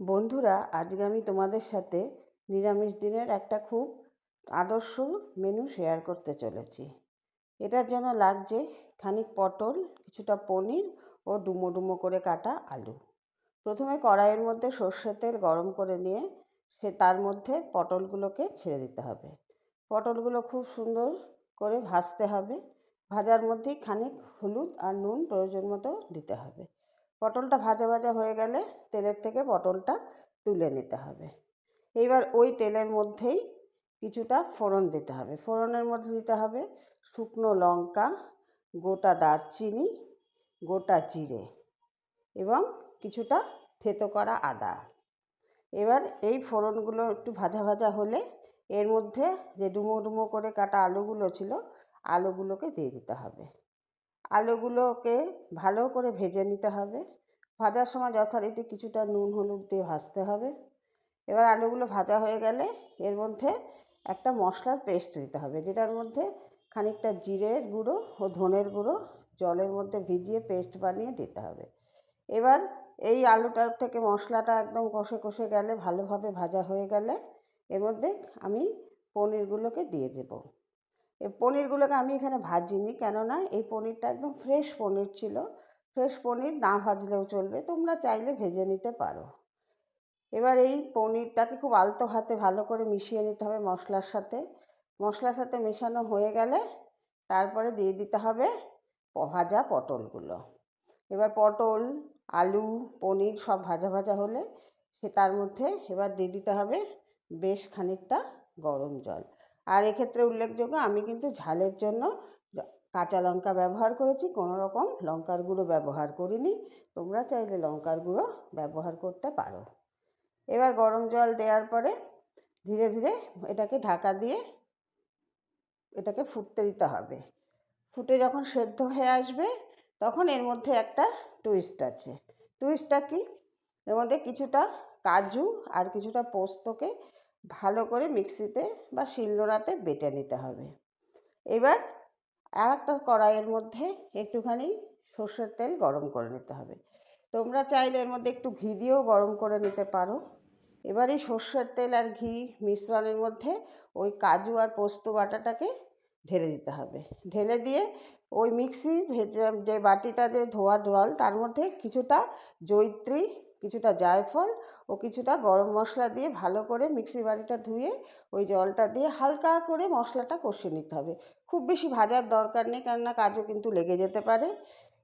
বন্ধুরা, আজকে আমি তোমাদের সাথে নিরামিষ দিনের একটা খুব আদর্শ মেনু শেয়ার করতে চলেছি। এটার জন্য লাগছে খানিক পটল, কিছুটা পনির ও ডুমো ডুমো করে কাটা আলু। প্রথমে কড়াইয়ের মধ্যে সর্ষের তেল গরম করে নিয়ে সে তার মধ্যে পটলগুলোকে ছেড়ে দিতে হবে। পটলগুলো খুব সুন্দর করে ভাজতে হবে। ভাজার মধ্যেই খানিক হলুদ আর নুন প্রয়োজন মতো দিতে হবে। পটলটা ভাজা ভাজা হয়ে গেলে তেলের থেকে পটলটা তুলে নিতে হবে। এইবার ওই তেলের মধ্যেই কিছুটা ফোড়ন দিতে হবে। ফোড়নের মধ্যে দিতে হবে শুকনো লঙ্কা, গোটা দারচিনি, গোটা জিরে এবং কিছুটা থেতো করা আদা। এবার এই ফোড়নগুলো একটু ভাজা ভাজা হলে এর মধ্যে যে ডুমো ডুমো করে কাটা আলুগুলো ছিল, আলুগুলোকে দিয়ে দিতে হবে। আলুগুলোকে ভালো করে ভেজে নিতে হবে। ভাজার সময় যথারীতি কিছুটা নুন, হলুদ দিয়ে ভাজতে হবে। এবার আলুগুলো ভাজা হয়ে গেলে এর মধ্যে একটা মশলার পেস্ট দিতে হবে, যেটার মধ্যে খানিকটা জিরের গুঁড়ো ও ধনের গুঁড়ো জলের মধ্যে ভিজিয়ে পেস্ট বানিয়ে দিতে হবে। এবার এই আলুটার থেকে মশলাটা একদম কষে কষে গেলে ভালোভাবে ভাজা হয়ে গেলে এর মধ্যে আমি পনিরগুলোকে দিয়ে দেবো। এই পনিরগুলোকে আমি এখানে ভাজিনি, কেননা এই পনিরটা একদম ফ্রেশ পনির ছিল। ফ্রেশ পনির না ভাজলেও চলবে, তোমরা চাইলে ভেজে নিতে পারো। এবার এই পনিরটাকে খুব আলতো হাতে ভালো করে মিশিয়ে নিতে হবে মশলার সাথে। মশলার সাথে মেশানো হয়ে গেলে তারপরে দিয়ে দিতে হবে ভাজা পটলগুলো। এবার পটল, আলু, পনির সব ভাজা ভাজা হলে সে তার মধ্যে এবার দিয়ে দিতে হবে বেশ খানিকটা গরম জল। আর এক্ষেত্রে উল্লেখযোগ্য, আমি কিন্তু ঝালের জন্য কাঁচা লঙ্কা ব্যবহার করেছি, কোনো রকম লঙ্কার গুঁড়ো ব্যবহার করিনি। তোমরা চাইলে লঙ্কার গুঁড়ো ব্যবহার করতে পারো। এবার গরম জল দেওয়ার পরে ধীরে ধীরে এটাকে ঢাকা দিয়ে এটাকে ফুটতে দিতে হবে। ফুটে যখন সেদ্ধ হয়ে আসবে, তখন এর মধ্যে একটা টুইস্ট আছে। টুইস্টটা কি? এর মধ্যে কিছুটা কাজু আর কিছুটা পোস্তকে ভালো করে মিক্সিতে বা শিলনোড়াতে বেটে নিতে হবে। এবার আর একটা কড়াইয়ের মধ্যে একটুখানি সর্ষের তেল গরম করে নিতে হবে। তোমরা চাইলে এর মধ্যে একটু ঘি দিয়েও গরম করে নিতে পারো। এবার এই সর্ষের তেল আর ঘি মিশ্রণের মধ্যে ওই কাজু আর পোস্ত বাটাটাকে ঢেলে দিতে হবে। ঢেলে দিয়ে ওই মিক্সি ভেজে যে বাটিটা যে ধোয়া জল তার মধ্যে কিছুটা জয়িত্রী কিছুটা জায়ফল ও কিছুটা গরম মশলা দিয়ে ভালো করে মিক্সি বাটিটা ধুয়ে ওই জলটা দিয়ে হালকা করে মশলাটা কষিয়ে নিতে হবে। খুব বেশি ভাজার দরকার নেই, কেননা কাজও কিন্তু লেগে যেতে পারে।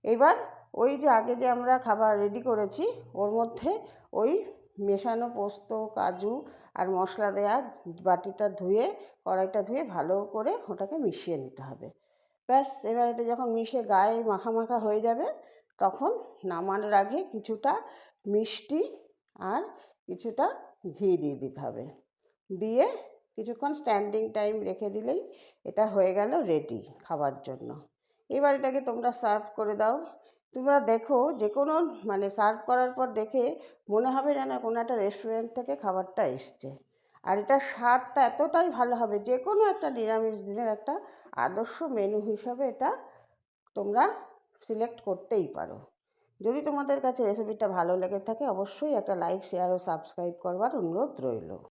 এবার ওই যে আগে যে আমরা খাবার রেডি করেছি, ওর মধ্যে ওই মেশানো পোস্ত, কাজু আর মশলা দেওয়া বাটিটা ধুয়ে, কড়াইটা ধুয়ে ভালো করে ওটাকে মিশিয়ে নিতে হবে। ব্যাস, এবার এটা যখন মিশে গায়ে মাখা মাখা হয়ে যাবে তখন নামানোর আগে কিছুটা মিষ্টি আর কিছুটা ঘি দিয়ে দিতে হবে। দিয়ে কিছুক্ষণ স্ট্যান্ডিং টাইম রেখে দিলেই এটা হয়ে গেল রেডি খাবার জন্য। এবার এটাকে তোমরা সার্ভ করে দাও। তোমরা দেখো যে কোনো মানে সার্ভ করার পর দেখে মনে হবে যেন কোনো একটা রেস্টুরেন্ট থেকে খাবারটা এসছে। আর এটার স্বাদটা এতটাই ভালো হবে যে কোনো একটা নিরামিষ দিনের একটা আদর্শ মেনু হিসাবে এটা তোমরা সিলেক্ট করতেই পারো। যদি তোমাদের কাছে রেসিপিটা ভালো লেগে থাকে, অবশ্যই একটা লাইক শেয়ার ও সাবস্ক্রাইব করবার অনুরোধ রইল।